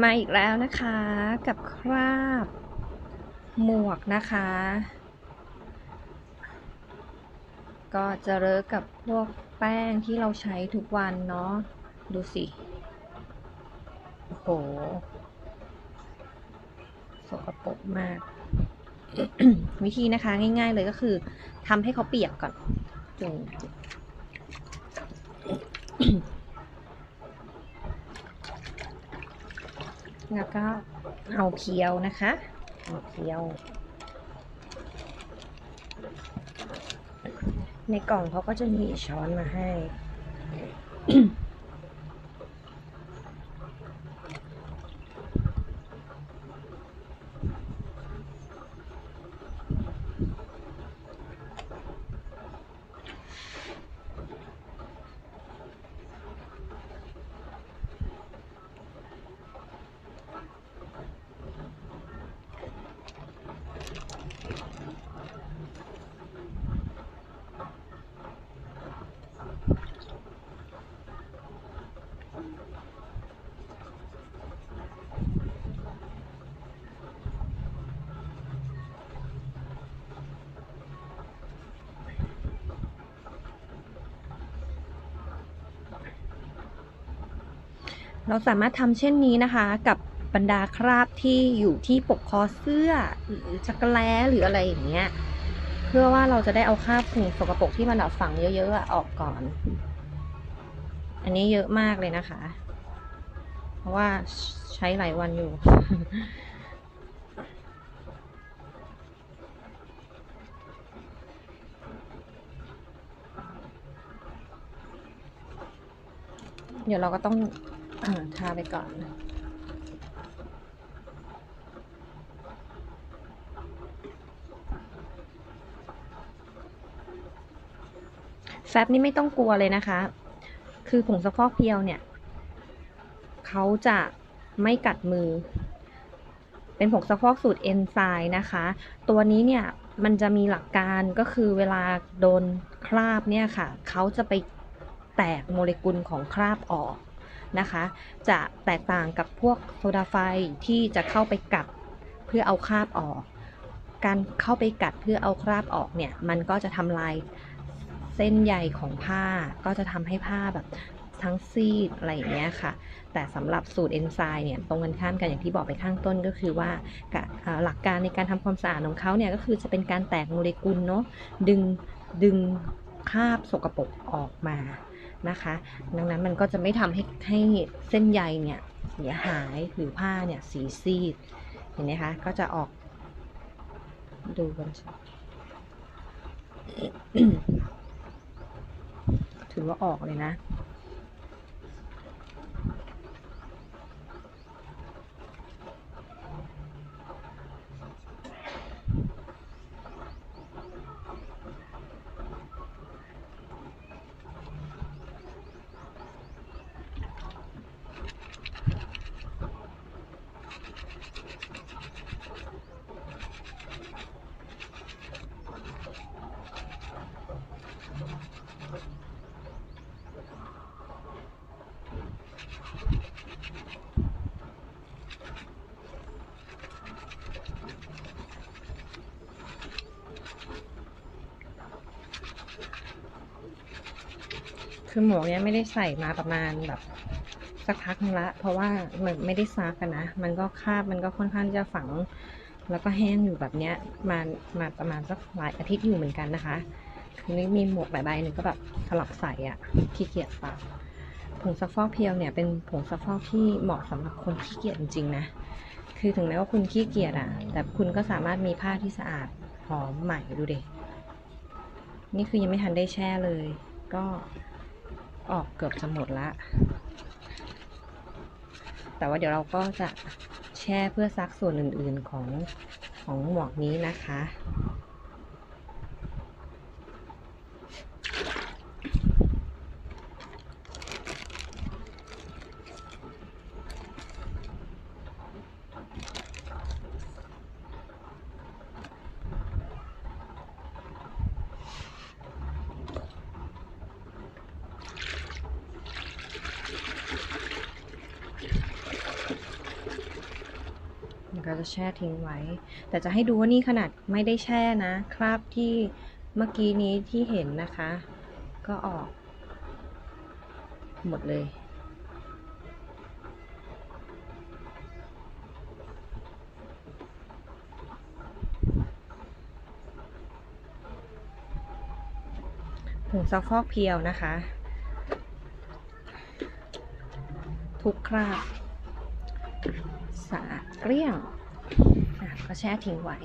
มาอีกแล้วนะคะกับคราบ หมวกนะคะ ก็จะเลิกกับพวกแป้งที่เราใช้ทุกวันเนาะดูสิโอ้โหสกปรกมาก วิธีนะคะง่ายๆเลยก็คือทำให้เขาเปียกก่อนจุง แล้วก็เอาเคี้ยวนะคะเอาเคี้ยว ในกล่องเขาก็จะมีช้อนมาให้ เราสามารถทำเช่นนี้นะคะกับบรรดาคราบที่อยู่ที่ปกคอเสื้อหรือจักแล้หรืออะไรอย่างเงี้ยเพื่อว่าเราจะได้เอาคราบสิ่งสกปรกที่มันฝังเยอะๆออกก่อน อันนี้เยอะมากเลยนะคะ เพราะว่าใช้หลายวันอยู่เดี๋ยวเราก็ต้อง ทาไปก่อน แฟบนี่ไม่ต้องกลัวเลยนะคะ คือผงซักฟอกเพียวเนี่ย เขาจะไม่กัดมือ เป็นผงซักฟอกสูตรเอนไซม์นะคะ ตัวนี้เนี่ยมันจะมีหลักการก็คือเวลาโดนคราบเนี่ยค่ะ เขาจะไปแตกโมเลกุลของคราบออก นะคะ จะแตกต่างกับพวกโซดาไฟที่จะเข้าไปกัดเพื่อเอาคราบออก การเข้าไปกัดเพื่อเอาคราบออกเนี่ยมันก็จะทำลายเส้นใยของผ้าก็จะทำให้ผ้าแบบทั้งซีดอะไรอย่างเงี้ยค่ะ แต่สำหรับสูตรเอนไซม์เนี่ยตรงกันข้ามกันอย่างที่บอกไปข้างต้นก็คือว่าหลักการในการทำความสะอาดของเขาเนี่ยก็คือจะเป็นการแตกโมเลกุลเนาะดึงดึงคราบสกปรกออกมา นะคะ ดังนั้นมันก็จะไม่ทำให้ให้เส้นใยเนี่ยเสียหายหรือผ้าเนี่ยสีซีดเห็นไหมคะ ก็จะออกดูกันถือว่าออกเลยนะ คือหมวกเนี้ยไม่ได้ใส่มาประมาณแบบสักพักนึงละ เพราะว่ามันไม่ได้ซักกันนะ มันก็คาบมันก็ค่อนข้างจะฝัง แล้วก็แห้งอยู่แบบเนี้ยมามาประมาณสักหลายอาทิตย์อยู่เหมือนกันนะคะคือนี่มีหมวกใบๆหนึ่งก็แบบสลับใส่อะขี้เกียจปะผงซักฟอกเพียวเนี่ยเป็นผงซักฟอกที่เหมาะสำหรับคนขี้เกียจจริงๆนะคือถึงแม้ว่าคุณขี้เกียจอะแต่คุณก็สามารถมีผ้าที่สะอาดหอมใหม่ดูเดินี่คือยังไม่ทันได้แช่เลย ก็ ออกเกือบจะหมดละ แต่ว่าเดี๋ยวเราก็จะแช่เพื่อซักส่วนอื่นๆของของหมวกนี้นะคะ ก็จะแช่ทิ้งไว้ แต่จะให้ดูว่านี่ขนาดไม่ได้แช่นะ คราบที่เมื่อกี้นี้ที่เห็นนะคะ ก็ออก หมดเลย ผงซักฟอกเพียวนะคะ ทุกคราบสะอาดเกลี้ยง ก็แช่ทิ้งไว้